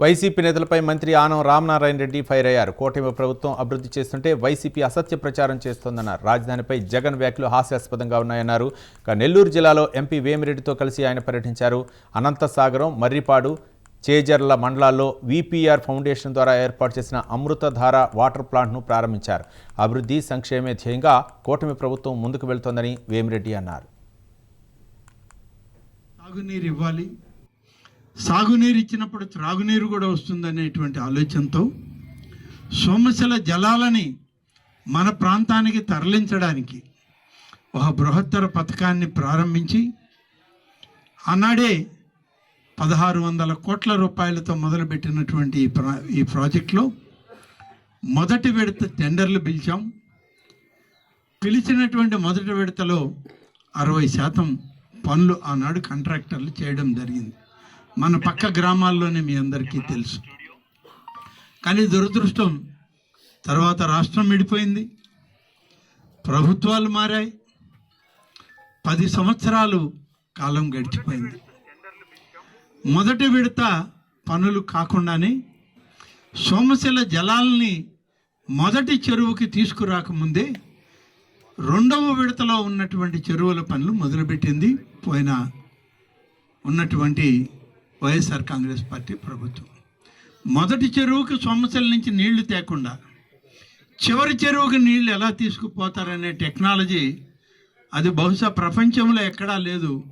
YCP నేతలపై మంత్రి Anam Ramanarayana Reddy fire అయ్యారు. కూటమి ప్రభుత్వం అభివృద్ధి చేస్తుంటే వైసీపీ అసత్య ప్రచారం చేస్తోందన్నారు. రాజధానిపై జగన్ వ్యాఖ్యలు హాస్యాస్పదంగా ఉన్నాయన్నారు. ఇక నెల్లూరు జిల్లాలో ఎంపీ వేమిరెడ్డితో కలిసి ఆయన పర్యటించారు. అనంతసాగరం మర్రిపాడు చేజర్ల మండలాల్లో విపిఆర్ ఫౌండేషన్ ద్వారా ఏర్పాటు చేసిన అమృతధార వాటర్ ప్లాంట్ను ప్రారంభించారు. అభివృద్ధి సంక్షేమే ధ్యేయంగా కూటమి ప్రభుత్వం ముందుకు వెళ్తోందని వేమిరెడ్డి అన్నారు. తాగునీరు ఇవ్వాలి. సాగునీరు ఇచ్చినప్పుడు త్రాగునీరు కూడా వస్తుందనేటువంటి ఆలోచనతో సోమశిల జలాలని మన ప్రాంతానికి తరలించడానికి ఒక బృహత్తర పథకాన్ని ప్రారంభించి ఆనాడే పదహారు వందల కోట్ల రూపాయలతో మొదలుపెట్టినటువంటి ఈ ప్రా ఈ ప్రాజెక్టులో మొదటి విడత టెండర్లు పిలిచాం. పిలిచినటువంటి మొదటి విడతలో అరవై శాతం పనులు ఆనాడు కాంట్రాక్టర్లు చేయడం జరిగింది. మన పక్క గ్రామాల్లోనే మీ అందరికీ తెలుసు. కానీ దురదృష్టం తర్వాత రాష్ట్రం విడిపోయింది. ప్రభుత్వాలు మారాయి. పది సంవత్సరాలు కాలం గడిచిపోయింది. మొదటి విడత పనులు కాకుండానే సోమశిల జలాల్ని మొదటి చెరువుకి తీసుకురాకముందే రెండవ విడతలో ఉన్నటువంటి చెరువుల పనులు మొదలుపెట్టింది పోయిన ఉన్నటువంటి వైఎస్ఆర్ కాంగ్రెస్ పార్టీ ప్రభుత్వం. మొదటి చెరువుకి సొమ్మశల నుంచి నీళ్ళు తేకుండా చివరి చెరువుకి నీళ్ళు ఎలా తీసుకుపోతారనే టెక్నాలజీ అది బహుశా ప్రపంచంలో ఎక్కడా లేదు.